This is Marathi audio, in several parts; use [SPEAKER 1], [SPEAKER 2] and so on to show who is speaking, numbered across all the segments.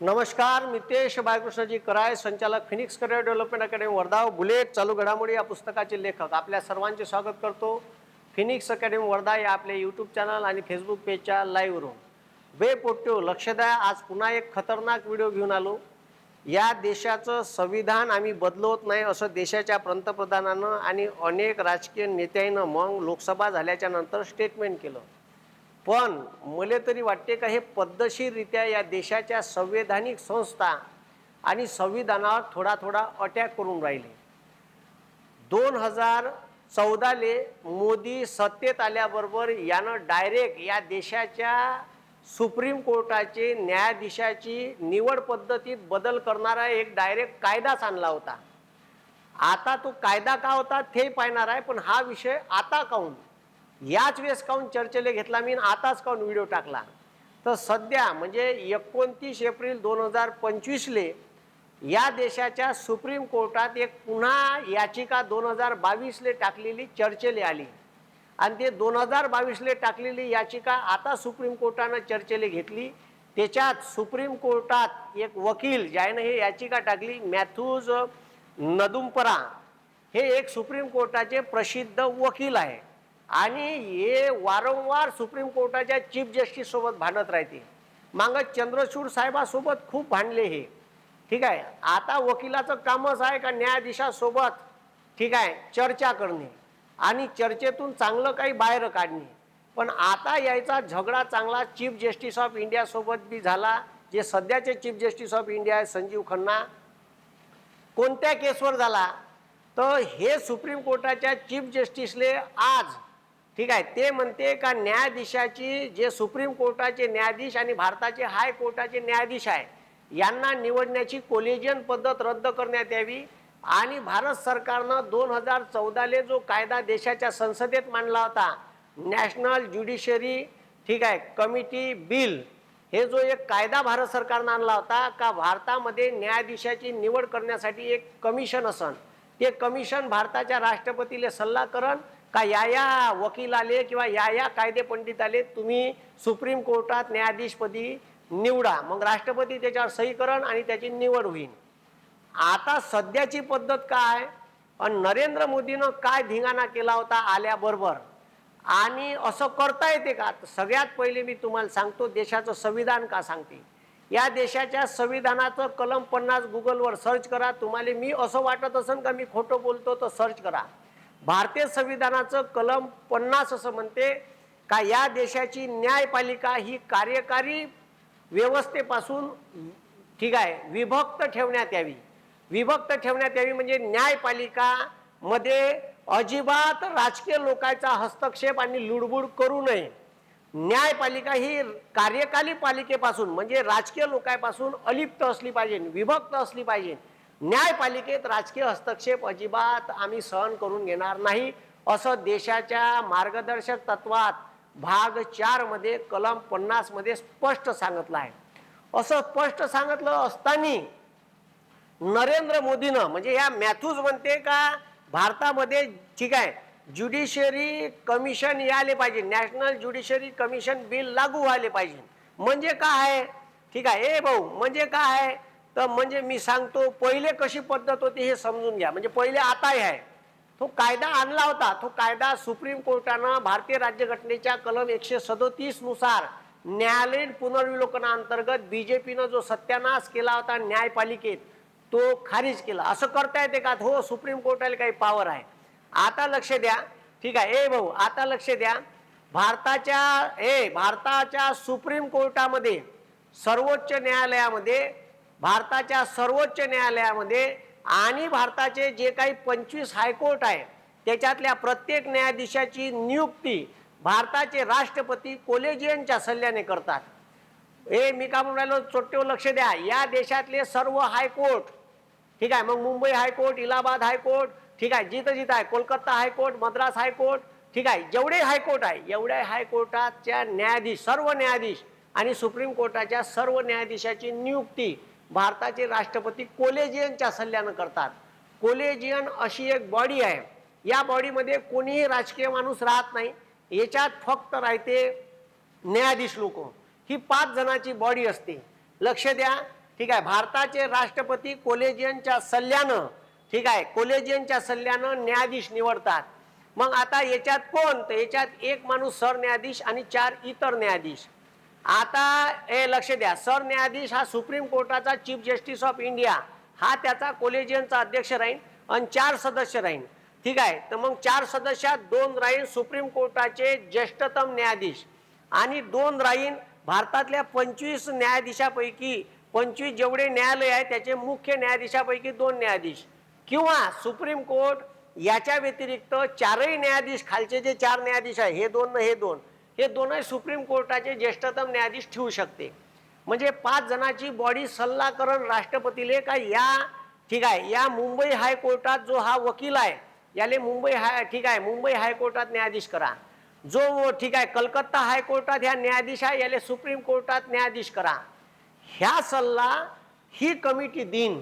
[SPEAKER 1] नमस्कार मितेश बाळकृष्णजी कराय संचालक Phoenix career development academy Wardha bullet चालू घडामोडी या पुस्तकाचे लेखक. आपल्या सर्वांचे स्वागत करतो फिनिक्स अकॅडमी वर्धा या आपल्या यूट्यूब चॅनल आणि फेसबुक पेजच्या लाईव्हवरून बे पोट्यो लक्ष द्या. आज पुन्हा एक खतरनाक व्हिडिओ घेऊन आलो. या देशाचं संविधान आम्ही बदलवत नाही असं देशाच्या पंतप्रधानानं आणि अनेक राजकीय नेत्यांनं मग लोकसभा झाल्याच्यानंतर स्टेटमेंट केलं. पण मला तरी वाटते का हे पद्धतशीररित्या या देशाच्या संवैधानिक संस्था आणि संविधानावर थोडा थोडा अटॅक करून राहिले. दोन हजार चौदाले मोदी सत्तेत आल्याबरोबर यानं डायरेक्ट या देशाच्या सुप्रीम कोर्टाचे न्यायाधीशाची निवड पद्धतीत बदल करणारा एक डायरेक्ट कायदाच आणला होता. आता तो कायदा का होता ते पाहणार आहे पण हा विषय आता काहून याच वेळेस काऊन चर्चेला घेतला? मी आताच काऊन व्हिडिओ टाकला? तर सध्या म्हणजे एकोणतीस एप्रिल दोन हजार पंचवीसले या देशाच्या सुप्रीम कोर्टात एक पुन्हा याचिका दोन हजार बावीसले टाकलेली चर्चेले आली. आणि ते दोन हजार बावीसले टाकलेली याचिका आता सुप्रीम कोर्टानं चर्चेले घेतली. त्याच्यात सुप्रीम कोर्टात एक वकील ज्यानं हे याचिका टाकली मॅथ्यूज नदुमपरा. हे एक सुप्रीम कोर्टाचे प्रसिद्ध वकील आहे. आणि हे वारंवार सुप्रीम कोर्टाच्या चीफ जस्टिस सोबत भांडत राहते. मागं चंद्रचूड साहेबासोबत खूप भांडले हे. ठीक आहे? आता वकिलाचं कामच आहे का न्यायाधीशासोबत? ठीक आहे? चर्चा करणे. आणि चर्चेतून चांगलं काही बाहेर काढणे. पण आता यायचा झगडा चांगला चीफ जस्टिस ऑफ इंडियासोबत बी झाला जे सध्याचे चीफ जस्टिस ऑफ इंडिया आहे संजीव खन्ना. कोणत्या केसवर झाला? तर हे सुप्रीम कोर्टाच्या चीफ जस्टिसले आज ठीक आहे ते म्हणते का न्यायाधीशाची जे सुप्रीम कोर्टाचे न्यायाधीश आणि भारताचे हाय कोर्टाचे न्यायाधीश आहे यांना निवडण्याची कोलेजियन पद्धत रद्द करण्यात यावी आणि भारत सरकारनं दोन हजार चौदाले जो कायदा देशाच्या संसदेत मांडला होता नॅशनल ज्युडिशरी ठीक आहे कमिटी बिल हे जो एक कायदा भारत सरकारनं आणला होता का भारतामध्ये न्यायाधीशाची निवड करण्यासाठी एक कमिशन असन ते कमिशन भारताच्या राष्ट्रपतीले सल्ला करण का या या वकिलाले किंवा या या कायदे पंडिताले तुम्ही सुप्रीम कोर्टात न्यायाधीशपदी निवडा. मग राष्ट्रपती त्याच्यावर सही करण आणि त्याची निवड होईल. आता सध्याची पद्धत काय? आणि नरेंद्र मोदीनं काय धिंगाणा केला होता आल्याबरोबर? आणि असं करता येते का? सगळ्यात पहिले मी तुम्हाला सांगतो देशाचं संविधान का सांगते? या देशाच्या संविधानाचं कलम पन्नास गुगलवर सर्च करा. तुम्हाला मी असं वाटत असेल का मी खोटं बोलतो तर सर्च करा. भारतीय संविधानाचं कलम पन्नास असं म्हणते का या देशाची न्यायपालिका ही कार्यकारी व्यवस्थेपासून ठीक आहे विभक्त ठेवण्यात यावी. विभक्त ठेवण्यात यावी म्हणजे न्यायपालिका मध्ये अजिबात राजकीय लोकांचा हस्तक्षेप आणि लुडबुड करू नये. न्यायपालिका ही कार्यकारी पालिकेपासून म्हणजे राजकीय लोकांपासून अलिप्त असली पाहिजे विभक्त असली पाहिजे. न्यायपालिकेत राजकीय हस्तक्षेप अजिबात आम्ही सहन करून घेणार नाही. असं देशाच्या मार्गदर्शक तत्वात भाग चारमध्ये कलम पन्नासमध्ये स्पष्ट सांगितलं आहे. असं स्पष्ट सांगितलं असताना नरेंद्र मोदीनं म्हणजे या मॅथ्यूज म्हणते का भारतामध्ये ठीक आहे ज्युडिशरी कमिशन यायले पाहिजे नॅशनल ज्युडिशरी कमिशन बिल लागू व्हायला पाहिजे. म्हणजे काय आहे? ठीक आहे ए भाऊ म्हणजे काय आहे? तर म्हणजे मी सांगतो पहिले कशी पद्धत होती हे समजून घ्या. म्हणजे पहिले आताही आहे. तो कायदा आणला होता. तो कायदा सुप्रीम कोर्टानं भारतीय राज्यघटनेच्या कलम एकशे सदोतीसनुसार न्यायालयीन पुनर्विलोकनाअंतर्गत पीनं जो सत्यानाश केला होता न्यायपालिकेत तो खारिज केला. असं करता येते का? हो सुप्रीम कोर्टाला काही पावर आहे. आता लक्ष द्या. ठीक आहे. ए भाऊ आता लक्ष द्या. भारताच्या ए भारताच्या सुप्रीम कोर्टामध्ये सर्वोच्च न्यायालयामध्ये भारताच्या सर्वोच्च न्यायालयामध्ये आणि भारताचे जे काही पंचवीस हायकोर्ट आहे त्याच्यातल्या प्रत्येक न्यायाधीशाची नियुक्ती भारताचे राष्ट्रपती कोलेजियनच्या सल्ल्याने करतात. हे मी का म्हणून राहिलो? लक्ष द्या. या देशातले सर्व हायकोर्ट ठीक आहे मग मुंबई हायकोर्ट इलाहाबाद हायकोर्ट ठीक आहे जिथं जिथं आहे कोलकाता हायकोर्ट मद्रास हायकोर्ट ठीक आहे जेवढे हायकोर्ट आहे एवढ्या हायकोर्टाच्या न्यायाधीश सर्व न्यायाधीश आणि सुप्रीम कोर्टाच्या सर्व न्यायाधीशाची नियुक्ती भारताचे राष्ट्रपती कोलेजियनच्या सल्ल्यानं करतात. कोलेजियन अशी एक बॉडी आहे. या बॉडीमध्ये कोणीही राजकीय माणूस राहत नाही. याच्यात फक्त राहते न्यायाधीश लोक. ही पाच जणांची बॉडी असते. लक्ष द्या. ठीक आहे. भारताचे राष्ट्रपती कोलेजियनच्या सल्ल्यानं ठीक आहे कोलेजियनच्या सल्ल्यानं न्यायाधीश निवडतात. मग आता याच्यात कोण? तर याच्यात एक माणूस सरन्यायाधीश आणि चार इतर न्यायाधीश. आता हे लक्ष द्या. सरन्यायाधीश हा सुप्रीम कोर्टाचा चीफ जस्टिस ऑफ इंडिया. हा त्याचा कोलेजियनचा अध्यक्ष राहील आणि चार सदस्य राहील ठीक आहे? तर मग चार सदस्यात दोन राहील सुप्रीम कोर्टाचे ज्येष्ठतम न्यायाधीश आणि दोन राहीन भारतातल्या पंचवीस न्यायाधीशापैकी पंचवीस जेवढे न्यायालय आहे त्याचे मुख्य न्यायाधीशापैकी दोन न्यायाधीश. किंवा सुप्रीम कोर्ट याच्या व्यतिरिक्त चारही न्यायाधीश खालचे जे चार न्यायाधीश आहे हे दोन हे दोन हे दोनही सुप्रीम कोर्टाचे ज्येष्ठतम न्यायाधीश ठेवू शकते. म्हणजे पाच जणांची बॉडी सल्ला करण राष्ट्रपतीले का या ठीक आहे या मुंबई हायकोर्टात जो हा वकील आहे याले मुंबई हाय ठीक आहे मुंबई हायकोर्टात न्यायाधीश करा. जो ठीक आहे कलकत्ता हायकोर्टात ह्या न्यायाधीश आहे याले सुप्रीम कोर्टात न्यायाधीश करा. ह्या सल्ला ही कमिटी देईन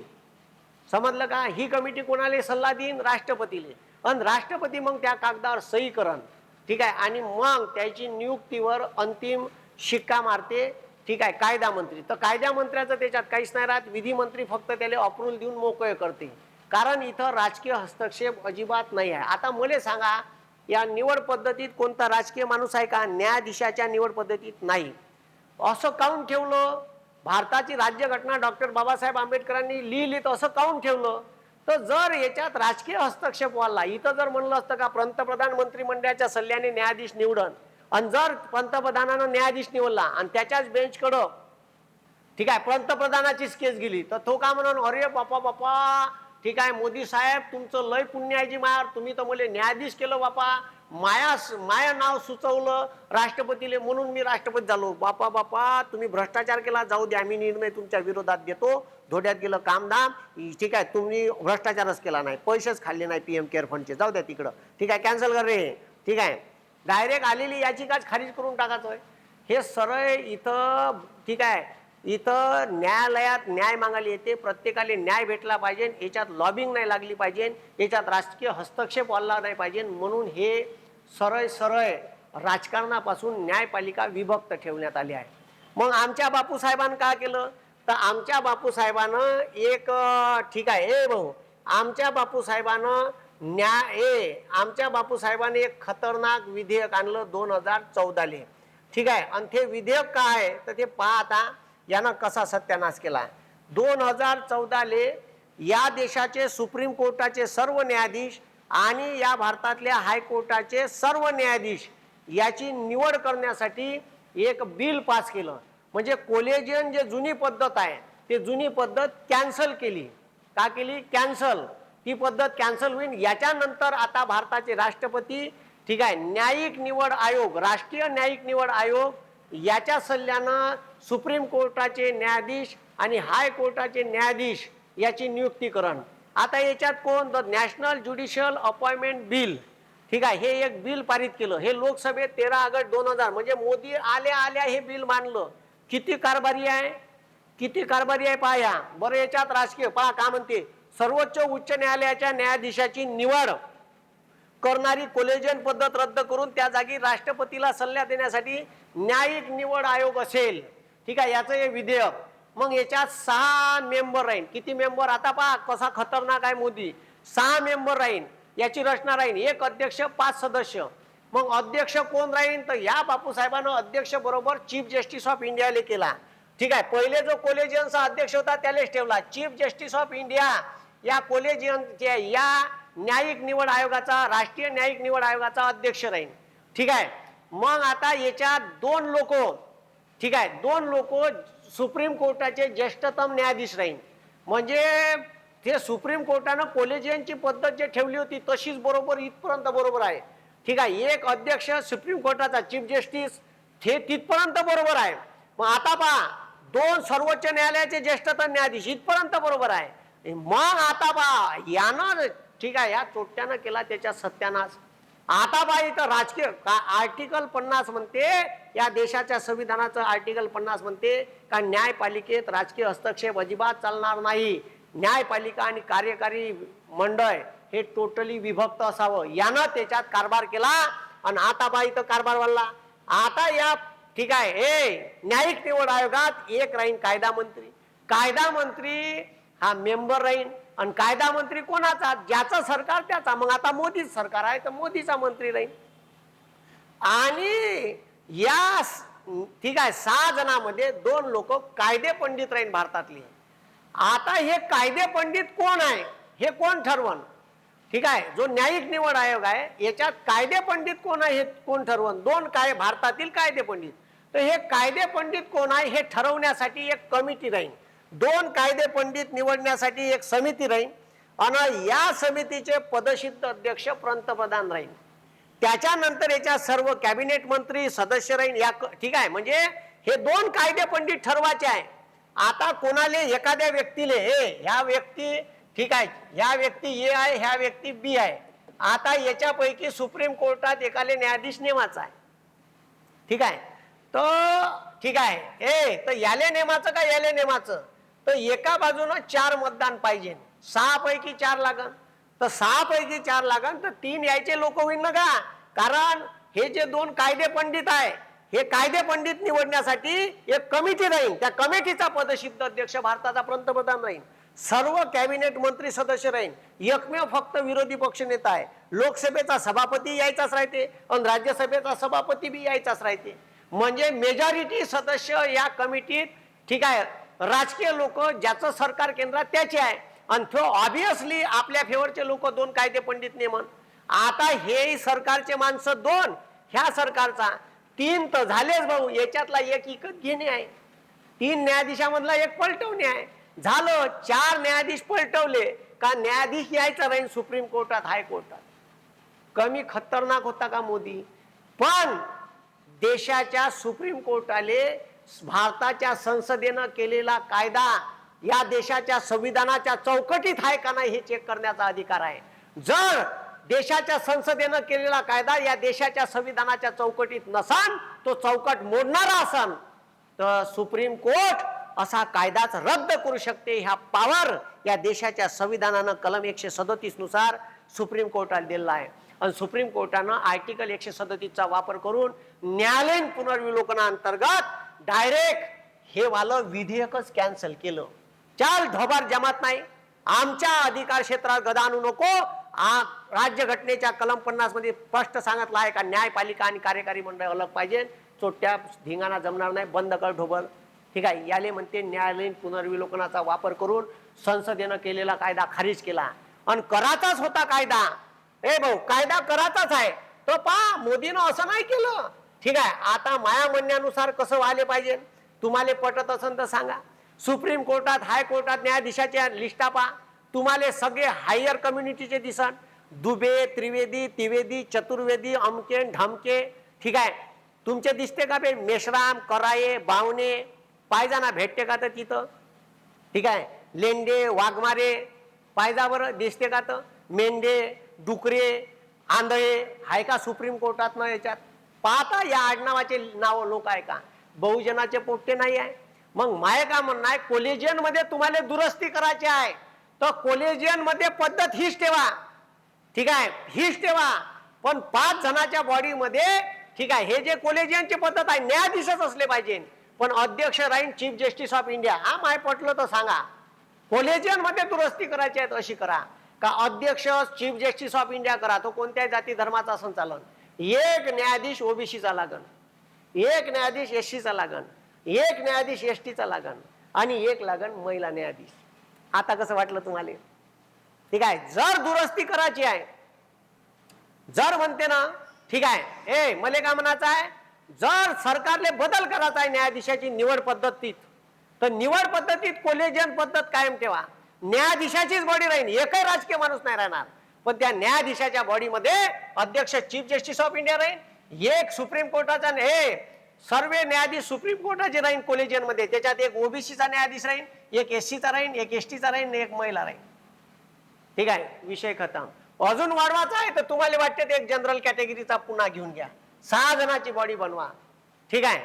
[SPEAKER 1] समजलं का? ही कमिटी कोणाला सल्ला देईन राष्ट्रपतीले. आणि राष्ट्रपती मग त्या कागदावर सही करण ठीक आहे? आणि मग त्याची नियुक्तीवर अंतिम शिक्का मारते. ठीक आहे? कायदा मंत्री तर कायदा मंत्र्याचं त्याच्यात काहीच नाही राहत. विधीमंत्री फक्त त्याला अप्रूव्हल देऊन मोकळे करते. कारण इथं राजकीय हस्तक्षेप अजिबात नाही आहे. आता मला सांगा या निवड पद्धतीत कोणता राजकीय माणूस आहे का? न्यायाधीशाच्या निवड पद्धतीत नाही. असं काऊन ठेवलं? भारताची राज्यघटना डॉक्टर बाबासाहेब आंबेडकरांनी लिहिली तर असं काऊन ठेवलं? तर जर याच्यात राजकीय हस्तक्षेप वाढला इथं जर म्हणलं असतं का पंतप्रधान मंत्रिमंडळाच्या सल्ल्याने न्यायाधीश निवडन आणि जर पंतप्रधानानं न्यायाधीश निवडला आणि त्याच्याच बेंचकडं ठीक आहे पंतप्रधानाचीच केस गेली तर तो का म्हणून अरे बापा बापा ठीक आहे मोदी साहेब तुमचं लय पुण्य आहे जी मायार तुम्ही तर मला न्यायाधीश केलं बापा. माया माया नाव सुचवलं राष्ट्रपतीले म्हणून मी राष्ट्रपती झालो. बापा बापा तुम्ही भ्रष्टाचार केला जाऊ द्या आम्ही निर्णय तुमच्या विरोधात देतो धोड्यात गेलं कामधाम. ठीक आहे तुम्ही भ्रष्टाचारच केला नाही. पैसेच खाल्ले नाही पीएम केअर फंडचे. जाऊ द्या तिकडं. ठीक आहे कॅन्सल कर रे ठीक आहे. डायरेक्ट आलेली याचिकाच खारिज करून टाकायचं हे सरळ इथं ठीक आहे इथं न्यायालयात न्याय मागायला येते. प्रत्येकाला न्याय भेटला पाहिजे. याच्यात लॉबिंग नाही लागली पाहिजे. याच्यात राजकीय हस्तक्षेप वाढला नाही पाहिजे. म्हणून हे सरळ सरळ राजकारणापासून न्यायपालिका विभक्त ठेवण्यात आली आहे. मग आमच्या बापूसाहेबानं का केलं? तर आमच्या बापूसाहेबानं एक ठीक आहे. ए भाऊ आमच्या बापूसाहेबानं न्याय ए आमच्या बापूसाहेबाने एक खतरनाक विधेयक आणलं दोन हजार चौदाले. ठीक आहे? आणि ते विधेयक काय आहे? तर ते पहा आता. यानं कसा सत्यानाश केला? दोन हजार चौदाले या देशाचे सुप्रीम कोर्टाचे सर्व न्यायाधीश आणि या भारतातल्या हायकोर्टाचे सर्व न्यायाधीश याची निवड करण्यासाठी एक बिल पास केलं. म्हणजे कोलेजियन जे जुनी पद्धत आहे ते जुनी पद्धत कॅन्सल केली. का केली? कॅन्सल. ती पद्धत कॅन्सल होईल याच्यानंतर आता भारताचे राष्ट्रपती ठीक आहे न्यायिक निवड आयोग राष्ट्रीय न्यायिक निवड आयोग याच्या सल्ल्यानं सुप्रीम कोर्टाचे न्यायाधीश आणि हाय कोर्टाचे न्यायाधीश याची नियुक्तीकरण. आता याच्यात कोण? The national judicial appointment bill ठीक आहे हे एक बिल पारित केलं. हे लोकसभेत तेरा ऑगस्ट दोन हजार म्हणजे मोदी आल्या आल्या हे बिल मानलं. किती कारभारी आहे? किती कारभारी आहे पाया बरं याच्यात राजकीय पहा का म्हणते. सर्वोच्च उच्च न्यायालयाच्या न्यायाधीशाची निवड करणारी कोलेजन पद्धत रद्द करून त्या जागी राष्ट्रपतीला सल्ला देण्यासाठी न्यायिक निवड आयोग असेल. ठीक आहे याचं हे विधेयक. मग याच्यात सहा मेंबर राहील किती मेंबर आता पहा कसा खतरनाक आहे मोदी. सहा मेंबर राहील याची रचना राहील एक अध्यक्ष पाच सदस्य. मग अध्यक्ष कोण राहील तर या बापूसाहेबानं अध्यक्ष बरोबर चीफ जस्टिस ऑफ इंडियाले केला. ठीक आहे पहिले जो कोलेजियनचा अध्यक्ष होता त्यालाच ठेवला. चीफ जस्टिस ऑफ इंडिया या कोलेजियन या न्यायिक निवड आयोगाचा राष्ट्रीय न्यायिक निवड आयोगाचा अध्यक्ष राहील ठीक आहे मग आता याच्यात दोन लोक ठीक आहे. दोन लोक सुप्रीम कोर्टाचे ज्येष्ठतम न्यायाधीश राहील म्हणजे ते सुप्रीम कोर्टानं कोलेजियनची पद्धत जे ठेवली होती तशीच बरोबर इथपर्यंत बरोबर आहे. ठीक आहे. एक अध्यक्ष सुप्रीम कोर्टाचा चीफ जस्टिस हे तिथपर्यंत बरोबर आहे. मग आता पहा दोन सर्वोच्च न्यायालयाचे ज्येष्ठतम न्यायाधीश इथपर्यंत बरोबर आहे. मग आता पहा यानं ठीक आहे या चोट्यानं केला त्याच्या सत्यानाश. आता बा इथं राजकीय का आर्टिकल पन्नास म्हणते या देशाच्या संविधानाचं आर्टिकल पन्नास म्हणते का न्यायपालिकेत राजकीय हस्तक्षेप अजिबात चालणार नाही. न्यायपालिका आणि कार्यकारी मंडळ हे टोटली विभक्त असावं. यानं त्याच्यात कारभार केला आणि आता बा इथं कारभार वाढला. आता या ठीक आहे हे न्यायिक निवड आयोगात एक राहीन कायदा मंत्री. कायदा मंत्री हा मेंबर राहीन. आणि कायदा मंत्री कोणाचा? ज्याचा सरकार त्याचा. मग आता मोदीच सरकार आहे तर मोदीचा मंत्री राहील. आणि या ठीक आहे सहा जणांमध्ये दोन लोक कायदे पंडित राहील भारतातले. आता हे कायदे पंडित कोण आहे? हे कोण ठरवण? ठीक आहे जो न्यायिक निवड आयोग आहे याच्यात कायदे पंडित कोण आहे हे कोण ठरवण? दोन काय भारतातील कायदे पंडित. तर हे कायदे पंडित कोण आहे हे ठरवण्यासाठी एक कमिटी राहील दोन कायदे पंडित निवडण्यासाठी एक समिती राहील आणि या समितीचे पदसिद्ध अध्यक्ष पंतप्रधान राहील. त्याच्यानंतर याच्या सर्व कॅबिनेट मंत्री सदस्य राहील. या क- ठीक आहे म्हणजे हे दोन कायदे पंडित ठरवायचे आहे. आता कोणाले एखाद्या व्यक्तीले हे ह्या व्यक्ती ठीक आहे ह्या व्यक्ती ए आहे ह्या व्यक्ती बी आहे. आता याच्यापैकी सुप्रीम कोर्टात एकाले न्यायाधीश नेमाचा आहे. ठीक आहे? तर ठीक आहे. ए तर याले नेमाचं का याले नेमाचं? तर एका बाजूनं चार मतदान पाहिजे. सहा पैकी चार लागन. तर सहा पैकी चार लागन तर तीन यायचे लोक होईल ना का? कारण हे जे दोन कायदे पंडित आहे हे कायदे पंडित निवडण्यासाठी एक कमिटी राहील. त्या कमिटीचा पदसिद्ध अध्यक्ष भारताचा पंतप्रधान राहील. सर्व कॅबिनेट मंत्री सदस्य राहील. एकमेव फक्त विरोधी पक्ष नेता आहे. लोकसभेचा सभापती यायचाच राहते आणि राज्यसभेचा सभापती बी यायचाच राहते. म्हणजे मेजॉरिटी सदस्य या कमिटीत ठीक आहे राजकीय लोक ज्याचं सरकार केंद्रात त्याचे आहे. आणि तो ऑब्विसली आपल्या फेवरचे लोक दोन कायदे पंडित नेमन. आता हे सरकारचे माणसं दोन ह्या सरकारचा. तीन तर झालेच भाऊ याच्यातला एक इकत घेणे आहे. तीन न्यायाधीशामधला एक पलटवणे आहे. झालं चार न्यायाधीश पलटवले का न्यायाधीश यायचा राहील सुप्रीम कोर्टात हायकोर्टात कमी खतरनाक होता का मोदी? पण देशाच्या सुप्रीम कोर्टाले भारताच्या संसदेनं केलेला कायदा या देशाच्या संविधानाच्या चौकटीत आहे का नाही हे चेक करण्याचा अधिकार आहे. जर देशाच्या संसदेनं केलेला कायदा या देशाच्या संविधानाच्या चौकटीत नसन तो चौकट मोडणारा असन तर सुप्रीम कोर्ट असा कायदाच रद्द करू शकते. ह्या पावर या देशाच्या संविधानानं कलम एकशे सदतीसनुसार सुप्रीम कोर्टाला दिलेला आहे. आणि सुप्रीम कोर्टानं आर्टिकल एकशे सदतीसचा वापर करून न्यायालयीन पुनर्विलोकनाअंतर्गत डायरेक्ट हे वालं विधेयकच कॅन्सल केलं. चाल ढोबार जमात नाही. आमच्या अधिकार क्षेत्रात गदा आणू नको. राज्य राज्यघटनेच्या कलम पन्नासमध्ये स्पष्ट सांगितलं आहे का न्यायपालिका आणि कार्यकारी मंडळ अलग पाहिजे. चोट्या धिंगाणा जमणार नाही. बंद कर ढोबल. ठीक आहे याले म्हणते न्यायालयीन पुनर्विलोकनाचा वापर करून संसदेनं केलेला कायदा खारिज केला. आणि कराचाच होता कायदा. ए भाऊ कायदा कराचाच आहे. तो पा मोदीनं असं नाही केलं. ठीक आहे आता माया म्हणण्यानुसार कसं व्हायला पाहिजे? तुम्हाला पटत असेल तर सांगा. सुप्रीम कोर्टात हायकोर्टात न्यायाधीशाच्या लिस्टा पहा. तुम्हाला सगळे हायर कम्युनिटीचे दिसन. दुबे त्रिवेदी त्रिवेदी चतुर्वेदी अमके ढमके. ठीक आहे तुमचे दिसते का बे? मेश्राम कराये बावणे. पायजाना भेटते का तर तिथं? ठीक आहे लेंडे वाघमारे. पायजा बरं दिसते का तर? मेंढे डुकरे आंधळे. आहे का सुप्रीम कोर्टात ना याच्यात? पाहता या आडनावाचे नाव लोक आहे का बहुजनाचे पोट्टे नाही आहे. मग माय का म्हणणं आहे कोलेजियनमध्ये तुम्हाला दुरुस्ती करायची आहे. तर कोलेजियनमध्ये पद्धत हीच ठेवा. ठीक आहे? हीच ठेवा. पण पाच जणाच्या बॉडीमध्ये ठीक आहे हे जे कोलेजियनची पद्धत आहे न्यायाधीशच असले पाहिजे. पण अध्यक्ष राहीन चीफ जस्टिस ऑफ इंडिया हा माय पटलं तर सांगा. कोलेजियनमध्ये दुरुस्ती करायची आहे अशी करा. का अध्यक्ष चीफ जस्टिस ऑफ इंडिया करा. तो कोणत्याही जाती धर्माचा संचालन. एक न्यायाधीश ओबीसीचा लागन एक न्यायाधीश एस चा लागन एक न्यायाधीश एस टीचा लागन आणि एक लागन महिला न्यायाधीश. आता कसं वाटलं तुम्हाला? ठीक आहे जर दुरुस्ती करायची आहे जर म्हणते ना ठीक आहे ए मले का म्हणायचं आहे जर सरकारले बदल करायचा आहे न्यायाधीशाची निवड पद्धतीत तर निवड पद्धतीत कोलेजियन पद्धत कायम ठेवा. न्यायाधीशाचीच बॉडी राहील एकही राजकीय माणूस नाही राहणार. पण त्या न्यायाधीशाच्या बॉडीमध्ये अध्यक्ष चीफ जस्टिस ऑफ इंडिया राहील एक सुप्रीम कोर्टाचा हे सर्व न्यायाधीश सुप्रीम कोर्टाचे राहील कोलेजियनमध्ये त्याच्यात एक ओबीसीचा न्यायाधीश राहील एक एससीचा राहील एक एसटीचा राहील एक महिला राहील ठीक आहे? विषय खतम. अजून वाढवायचा आहे तर तुम्हाला वाटते ते एक जनरल कॅटेगरीचा पुन्हा घेऊन घ्या. सहा जणाची बॉडी बनवा. ठीक आहे?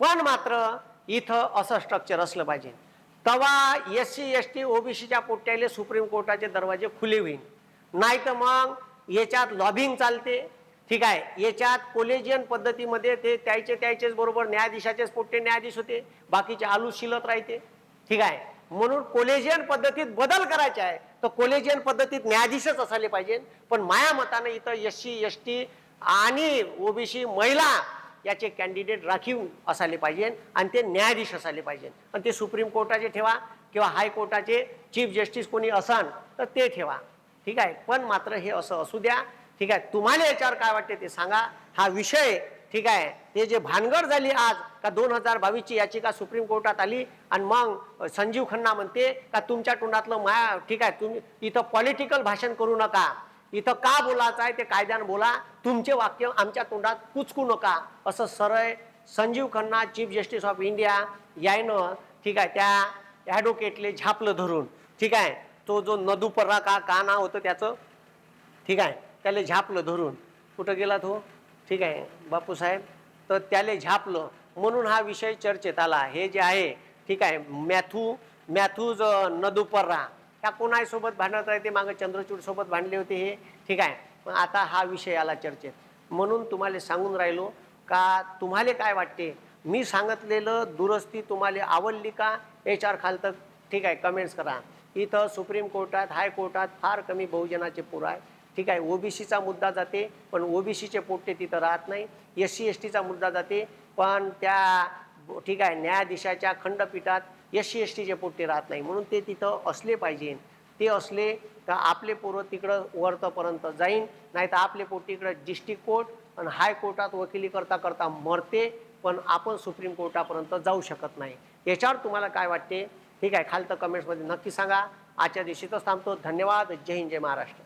[SPEAKER 1] पण मात्र इथं असं स्ट्रक्चर असलं पाहिजे. तवा एस सी एस टी ओबीसीच्या पोट्याले सुप्रीम कोर्टाचे दरवाजे खुले होईल नाही तर मग याच्यात लॉबिंग चालते. ठीक आहे याच्यात कोलेजियन पद्धतीमध्ये ते त्याचे त्याचेच बरोबर न्यायाधीशाचेच पोट्टे न्यायाधीश होते बाकीचे आलू शिलत राहते. ठीक आहे म्हणून कोलेजियन पद्धतीत बदल करायचे आहे तर कोलेजियन पद्धतीत न्यायाधीशच असायला पाहिजे. पण माया मतानं इथं एस सी एस टी आणि ओबीसी महिला याचे कॅन्डिडेट राखीव असायला पाहिजे आणि ते न्यायाधीश असायला पाहिजे. आणि ते सुप्रीम कोर्टाचे ठेवा किंवा हायकोर्टाचे चीफ जस्टिस कोणी असन तर ते ठेवा. ठीक आहे? पण मात्र हे असं असू द्या. ठीक आहे? तुम्हाला याच्यावर काय वाटते ते सांगा. हा विषय ठीक आहे? ते जे भानगड झाली आज का दोन हजार बावीसची याचिका सुप्रीम कोर्टात आली आणि मग संजीव खन्ना म्हणते का तुमच्या तोंडातलं माया ठीक आहे? तुम्ही इथं पॉलिटिकल भाषण करू नका. इथं का बोलायचं आहे ते कायद्यानं बोला. तुमचे वाक्य आमच्या तोंडात कुचकू नका. असं सरळ Sanjiv Khanna chief justice of India यायनं ठीक आहे त्या ॲडव्होकेटले झापलं धरून. ठीक आहे? तो जो नदुपर्रा का का नाव होतं त्याचं ठीक आहे त्याला झापलं धरून. कुठं गेला तो? ठीक आहे बापूसाहेब तर त्याला झापलं. म्हणून हा विषय चर्चेत आला. हे जे आहे ठीक आहे मॅथू मॅथूज नदुपर्रा ह्या कोणासोबत भांडत आहे ते मागं चंद्रचूडसोबत भांडले होते हे ठीक आहे. आता हा विषय आला चर्चेत. म्हणून तुम्हाला सांगून राहिलो का तुम्हाला काय वाटते? मी सांगितलेलं दुरुस्ती तुम्हाला आवडली का? याच्यावर खालतं ठीक आहे कमेंट्स करा. इथं सुप्रीम कोर्टात हायकोर्टात फार कमी बहुजनाचे पुरा आहे ठीक आहे ओबीसीचा मुद्दा जाते पण ओबीसीचे पोट्टे तिथं राहत नाही. एस सी एस टीचा मुद्दा जाते पण त्या ठीक आहे न्यायाधीशाच्या खंडपीठात एस सी एस टीचे पोट्टे राहत नाही. म्हणून ते तिथं असले पाहिजे. ते असले तर आपले पोरं तिकडं वरतपर्यंत जाईन नाही तर आपले पोट तिकडं डिस्ट्रिक्ट कोर्ट आणि हायकोर्टात वकिली करता करता मरते पण आपण सुप्रीम कोर्टापर्यंत जाऊ शकत नाही. याच्यावर तुम्हाला काय वाटते? ठीक आहे खालतं कमेंट्समध्ये नक्की सांगा. आजच्या दिवशी तोच थांबतो. धन्यवाद. जय हिंद जय महाराष्ट्र.